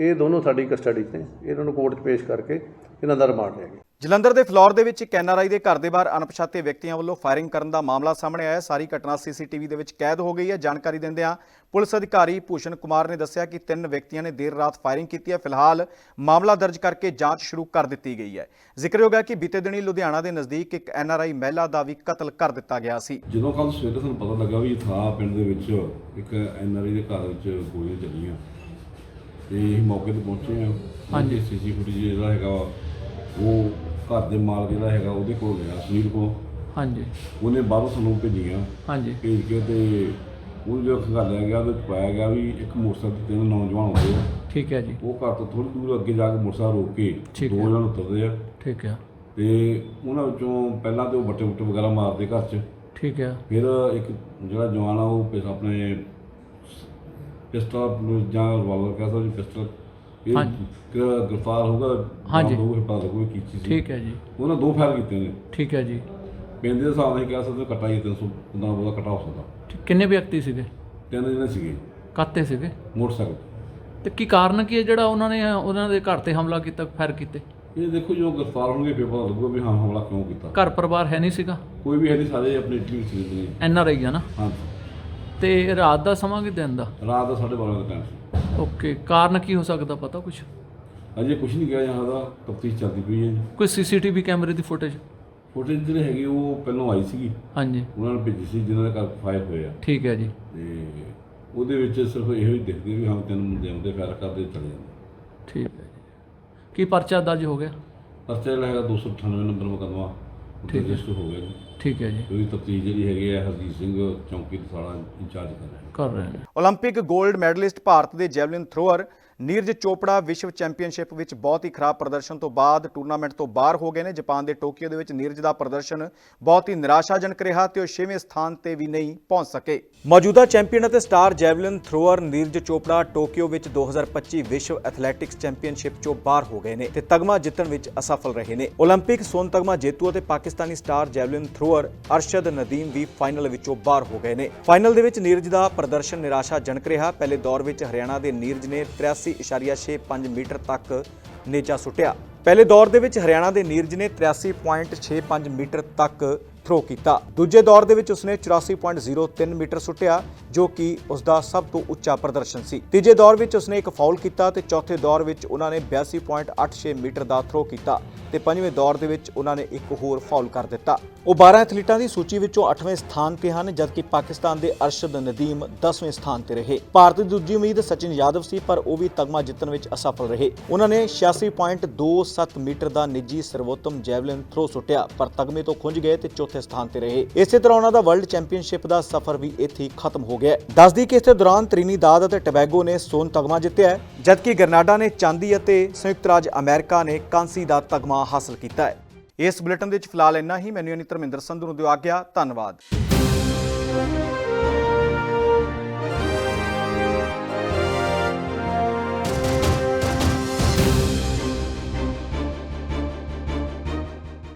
ਇਹ ਦੋਨੋਂ ਸਾਡੀ ਕਸਟਡੀ 'ਚ ਨੇ ਇਹਨਾਂ ਨੂੰ ਕੋਰਟ 'ਚ ਪੇਸ਼ ਕਰਕੇ ਇਹਨਾਂ ਦਾ ਰਿਮਾਂਡ ਲਿਆ ਗਿਆ। ਜਲੰਧਰ ਦੇ ਫਲੋਰ ਦੇ ਵਿੱਚ ਇੱਕ ਐਨਆਰਆਈ ਦੇ ਘਰ ਦੇ ਬਾਹਰ ਅਣਪਛਾਤੇ ਵਿਅਕਤੀਆਂ ਵੱਲੋਂ ਫਾਇਰਿੰਗ ਕਰਨ ਦਾ ਮਾਮਲਾ ਸਾਹਮਣੇ ਆਇਆ। ਹੈ। ਸਾਰੀ ਘਟਨਾ ਸੀਸੀਟੀਵੀ ਦੇ ਵਿੱਚ ਕੈਦ ਹੋ ਗਈ ਹੈ। ਜਾਣਕਾਰੀ ਦਿੰਦਿਆਂ ਪੁਲਿਸ ਅਧਿਕਾਰੀ ਭੂਸ਼ਣ ਕੁਮਾਰ ਨੇ ਦੱਸਿਆ ਕਿ ਤਿੰਨ ਵਿਅਕਤੀਆਂ ਨੇ ਦੇਰ ਰਾਤ ਫਾਇਰਿੰਗ ਕੀਤੀ ਹੈ। ਫਿਲਹਾਲ ਮਾਮਲਾ ਦਰਜ ਕਰਕੇ ਜਾਂਚ ਸ਼ੁਰੂ ਕਰ ਦਿੱਤੀ ਗਈ ਹੈ। ਜ਼ਿਕਰਯੋਗ ਹੈ ਕਿ ਬੀਤੇ ਦਿਨੀ ਲੁਧਿਆਣਾ ਦੇ ਨਜ਼ਦੀਕ ਇੱਕ ਐਨਆਰਆਈ ਮਹਿਲਾ ਦਾ ਵੀ ਕਤਲ ਕਰ ਦਿੱਤਾ ਗਿਆ ਸੀ। ਜਦੋਂ ਕੱਲ ਸਵੇਰੇ ਸਾਨੂੰ ਪਤਾ ਲੱਗਾ ਵੀ ਥਾ ਪਿੰਡ ਦੇ ਵਿੱਚ ਇੱਕ ਐਨਆਰਆਈ ਦੇ ਘਰ ਵਿੱਚ ਗੋਲੀਆਂ ਚੱਲੀਆਂ। ਤੇ ਅਸੀਂ ਮੌਕੇ ਤੇ ਪਹੁੰਚੇ ਹਾਂ। ਹਾਂਜੀ। ਸੀਸੀ ਫੁਟੇਜ ਜਿਹੜਾ ਹੈਗਾ ਵਾ, ਉਹ ਘਰ ਦੇ ਮਾਲਕ ਜਿਹੜਾ ਹੈਗਾ ਉਹਦੇ ਕੋਲ ਗਿਆ ਸੁਨੀਲ ਕੋਲ। ਹਾਂਜੀ। ਉਹਨੇ ਬਾਹਰੋਂ ਸਾਨੂੰ ਭੇਜੀਆਂ। ਹਾਂਜੀ। ਭੇਜ ਕੇ ਤੇ ਉਹ ਜੋ ਖੰਗਾਲਿਆ ਗਿਆ ਉਹਦੇ 'ਚ ਪਾਇਆ ਗਿਆ ਵੀ ਇੱਕ ਮੋਟਰਸਾਈਕਲ ਤੇ ਤਿੰਨ ਨੌਜਵਾਨ ਆ। ਠੀਕ ਹੈ ਜੀ। ਉਹ ਘਰ ਤੋਂ ਥੋੜੀ ਦੂਰ ਅੱਗੇ ਜਾ ਕੇ ਮੋਟਰਸਾਈਕਲ ਰੋਕ ਕੇ ਠੀਕ ਦੋ ਹੈ। ਜਣ ਉਤਰਦੇ ਆ। ਠੀਕ ਹੈ। ਤੇ ਉਹਨਾਂ ਵਿੱਚੋਂ ਪਹਿਲਾਂ ਤੇ ਉਹ ਬੱਟੇ ਬੁੱਟੇ ਵਗੈਰਾ ਮਾਰਦੇ ਘਰ 'ਚ। ਠੀਕ ਹੈ। ਫਿਰ ਇੱਕ ਜਿਹੜਾ ਜਵਾਨ ਆ ਉਹ ਪਿਸ ਆਪਣੇ ਪਿਸਟਲ ਜਾਂ ਰਿਵਾਲਵਰ ਕਹਿ ਸਕਦੇ ਪਿਸਟਲ। ਇਹ ਹਾਂਜੀ। ਗ- ਗ੍ਰਿਫਤਾਰ ਹੋਊਗਾ ਹਾਂਜੀ। ਉਹ ਪਤਾ ਲੱਗੂਗਾ ਕੀ ਚੀਜ਼ ਸੀ ਠੀਕ ਹੈ ਜੀ। ਉਹਨਾਂ ਦੋ ਫਾਇਰ ਕੀਤੇ ਨੇ। ਠੀਕ ਹੈ ਜੀ। ਪੈਂਦੇ ਦੇ ਹਿਸਾਬ ਨਾਲ ਅਸੀਂ ਕਹਿ ਸਕਦੇ ਕੱਟਾ ਹੀ 300 ਦਾ ਉਹਦਾ ਕੱਟਾ ਹੋ ਸਕਦਾ। ਠੀਕ- ਕਿੰਨੇ ਵਿਅਕਤੀ ਸੀਗੇ? ਤਿੰਨ ਜਿਹੜੇ ਸੀਗੇ। ਕਾਤੇ ਸੀਗੇ? ਮੋਟਰਸਾਈਕਲ ਤੇ। ਕੀ ਕਾਰਨ ਕੀ ਹੈ ਜਿਹੜਾ ਉਹਨਾਂ ਨੇ ਉਹਨਾਂ ਦੇ ਘਰ ਤੇ ਹਮਲਾ ਕੀਤਾ ਫਾਇਰ ਕੀਤੇ? ਇਹ ਦੇਖੋ ਜੋ ਗ੍ਰਿਫਤਾਰ ਹੋਣਗੇ ਫਿਰ ਪਤਾ ਲੱਗੂਗਾ ਵੀ ਹਾਂ ਹਮਲਾ ਕਿਉਂ ਕੀਤਾ। ਘਰ ਪਰਿਵਾਰ ਹੈ ਨਹੀਂ ਸੀਗਾ? ਕੋਈ ਵੀ ਹੈ ਨਹੀਂ ਸਾਰੇ ਆਪਣੇ ਵਿੱਚ ਰਹਿੰਦੇ ਨੇ। ਐਨ ਆਰ ਆਈ ਆ ਨਾ? ਹਾਂ ਤੇ ਰਾਤ ਦਾ ਸਮਾਂ ਕਿ ਦਿਨ ਦਾ? ਰਾਤ ਦਾ ਸਾਢੇ ਬਾਰਾਂ ਦਾ ਟਾਈਮ ਸੀ। ਓਕੇ ਕਾਰਨ ਕੀ ਹੋ ਸਕਦਾ ਪਤਾ ਕੁਝ ਅਜੇ ਕੁਝ ਨਹੀਂ ਗਿਆ यहाँ ਦਾ ਤਫਤੀਸ਼ ਚੱਲਦੀ ਪਈ ਹੈ। ਕੋਈ ਸੀਸੀਟੀਵੀ ਕੈਮਰੇ ਦੀ ਫੁਟੇਜ ਫੁਟੇਜ ਜਿਹੜੇ ਹੈਗੇ ਉਹ ਪਹਿਲਾਂ ਆਈ ਸੀਗੀ। ਹਾਂਜੀ। ਉਹਨਾਂ ਨੇ ਭੇਜੀ ਸੀ ਜਿਨ੍ਹਾਂ ਦੇ ਘਰ ਫਾਇਰ ਹੋਏ ਆ। ਠੀਕ ਹੈ ਜੀ। ਤੇ ਉਹਦੇ ਵਿੱਚ ਸਿਰਫ ਇਹੋ ਹੀ ਦਿਖਦੇ ਵੀ ਹਾਂ ਤਿੰਨ ਮੁੰਡੇ ਆਉਂਦੇ ਫਾਇਰ ਕਰਦੇ ਚਲੇ ਜਾਂਦੇ। ਠੀਕ ਹੈ ਜੀ। ਕੀ ਪਰਚਾ ਦਰਜ ਹੋ ਗਿਆ? ਪਰਚਾ ਜਿਹੜਾ ਹੈਗਾ 298 ਨੰਬਰ ਮੁਕੱਦਮਾ ਠੀਕ ਹੈ। ਰਜਿਸਟਰ ਹੋ ਗਿਆ ਜੀ। ਠੀਕ ਹੈ ਜੀ ਉਹਦੀ ਤਫਤੀਸ਼ ਜਿਹੜੀ ਹੈਗੀ ਹੈ ਹਰਜੀਤ ਸਿੰਘ ਚੌਂਕੀ ਦਸਾਲਾ ਇੰਚਾਰਜ ਕਰ ਰਿਹਾ ਹੈ। ਕਰ ਰਹੇ ਨੇ ਓਲੰਪਿਕ 골ਡ ਮੈਡਲਿਸਟ ਭਾਰਤ ਦੇ ਜੈਵਲਿਨ ਥਰੋਅਰ ਨੀਰਜ ਚੋਪੜਾ ਵਿਸ਼ਵ ਚੈਂਪੀਅਨਸ਼ਿਪ ਵਿੱਚ ਬਹੁਤ ਹੀ ਖਰਾਬ ਪ੍ਰਦਰਸ਼ਨ ਤੋਂ ਬਾਅਦ ਟੂਰਨਾਮੈਂਟ ਤੋਂ ਬਾਹਰ ਹੋ ਗਏ ਨੇ ਜਾਪਾਨ ਦੇ ਟੋਕੀਓ ਦੇ ਵਿੱਚ ਨੀਰਜ ਦਾ ਪ੍ਰਦਰਸ਼ਨ ਬਹੁਤ ਹੀ ਨਿਰਾਸ਼ਾਜਨਕ ਰਿਹਾ ਤੇ ਉਹ 6ਵੇਂ ਸਥਾਨ ਤੇ ਵੀ ਨਹੀਂ ਪਹੁੰਚ ਸਕੇ ਮੌਜੂਦਾ ਚੈਂਪੀਅਨ ਅਤੇ star javelin thrower Neeraj Chopra Tokyo ਵਿੱਚ 2025 ਵਿਸ਼ਵ ਐਥਲੈਟਿਕਸ ਚੈਂਪੀਅਨਸ਼ਿਪ ਚੋਂ ਬਾਹਰ ਹੋ ਗਏ ਨੇ ਤੇ ਤਗਮਾ ਜਿੱਤਣ ਵਿੱਚ ਅਸਫਲ ਰਹੇ ਨੇ 올림픽 ਸੋਨ ਤਗਮਾ ਜੇਤੂ ਅਤੇ Pakistani star javelin thrower Arshad Nadeem ਵੀ ਫਾਈਨਲ ਵਿੱਚੋਂ ਬਾਹਰ ਹੋ ਗਏ ਨੇ ਫਾਈਨਲ ਦੇ ਵਿੱਚ ਨੀਰਜ ਦਾ ਪ੍ਰਦਰਸ਼ਨ ਨਿਰਾਸ਼ਾਜਨਕ ਰਿਹਾ ਪਹਿਲੇ ਦੌਰ ਵਿੱਚ ਹਰਿਆਣਾ ਦੇ ਨੀਰਜ ਨੇ 83.65 ਮੀਟਰ ਤੱਕ ਨੇਚਾ ਸੁੱਟਿਆ। ਪਹਿਲੇ ਦੌਰ ਦੇ ਵਿੱਚ ਹਰਿਆਣਾ ਦੇ ਨੀਰਜ ਨੇ 83.65 ਮੀਟਰ ਤੱਕ ਥਰੋ ਕੀਤਾ। ਦੂਜੇ ਦੌਰ ਦੇ ਵਿੱਚ ਉਸਨੇ 84.03 ਮੀਟਰ ਸੁੱਟਿਆ, ਜੋ ਕਿ ਉਸ ਦਾ ਸਭ ਤੋਂ ਉੱਚਾ ਪ੍ਰਦਰਸ਼ਨ ਸੀ। ਤੀਜੇ ਦੌਰ ਵਿੱਚ ਉਸਨੇ ਇੱਕ ਫਾਉਲ ਕੀਤਾ ਤੇ ਚੌਥੇ ਦੌਰ ਵਿੱਚ ਉਹਨਾਂ ਨੇ 82.86 ਮੀਟਰ ਦਾ ਥਰੋ ਕੀਤਾ ਤੇ ਪੰਜਵੇਂ ਦੌਰ ਦੇ ਵਿੱਚ ਉਹਨਾਂ ਨੇ ਇੱਕ ਹੋਰ ਫਾਉਲ ਕਰ ਦਿੱਤਾ। ਉਹ 12 ਐਥਲੀਟਾਂ ਦੀ ਸੂਚੀ ਵਿੱਚੋਂ 8ਵੇਂ ਸਥਾਨ ਤੇ ਹਨ, ਜਦਕਿ ਪਾਕਿਸਤਾਨ ਦੇ ਅਰਸ਼ਦ ਨਦੀਮ 10ਵੇਂ ਸਥਾਨ ਤੇ ਰਹੇ। ਭਾਰਤ ਦੀ ਦੂਜੀ ਉਮੀਦ ਸਚਿਨ ਯਾਦਵ ਸੀ, ਪਰ ਉਹ ਵੀ ਤਗਮਾ ਜਿੱਤਣ ਵਿੱਚ ਅਸਫਲ ਰਹੇ। ਉਹਨਾਂ ਨੇ 86.27 ਮੀਟਰ ਦਾ ਨਿੱਜੀ ਸਰਵੋਤਮ ਜੈਵਲਿਨ ਥਰੋ ਸੁੱਟਿਆ, ਪਰ ਤਗਮੇ ਤੋਂ ਖੁੰਝ ਗਏ ਤੇ ਚੌਥੇ ਸਥਾਨ ਤੇ ਰਹੇ। ਇਸੇ ਤਰ੍ਹਾਂ ਉਹਨਾਂ ਦਾ ਵਰਲਡ ਚੈਂਪੀਅਨਸ਼ਿਪ ਦਾ ਸਫ਼ਰ ਵੀ ਇੱਥੇ ਹੀ ਖਤਮ ਹੋ ਗਿਆ। ਦੱਸਦੀ ਕਿ ਇਸੇ ਦੌਰਾਨ ਤ੍ਰਿਨੀਦਾਦ ਅਤੇ ਟਬੈਗੋ ਨੇ ਸੋਨ ਤਗਮਾ ਜਿੱਤਿਆ ਜਦਕਿ ਗਰਨਾਡਾ ਨੇ ਚਾਂਦੀ ਅਤੇ ਸੰਯੁਕਤ ਰਾਜ ਅਮਰੀਕਾ ਨੇ ਕਾਂਸੀ ਦਾ ਤਗਮਾ ਹਾਸਲ ਕੀਤਾ ਹੈ। ਇਸ ਬੁਲੇਟਿਨ ਦੇ ਵਿੱਚ ਫਿਲਹਾਲ ਇੰਨਾ ਹੀ। ਮੈਨੂੰ ਯਾਨੀ ਧਰਮਿੰਦਰ ਸੰਧੂ ਨੂੰ ਦਿਓ ਆਗਿਆ। ਧੰਨਵਾਦ।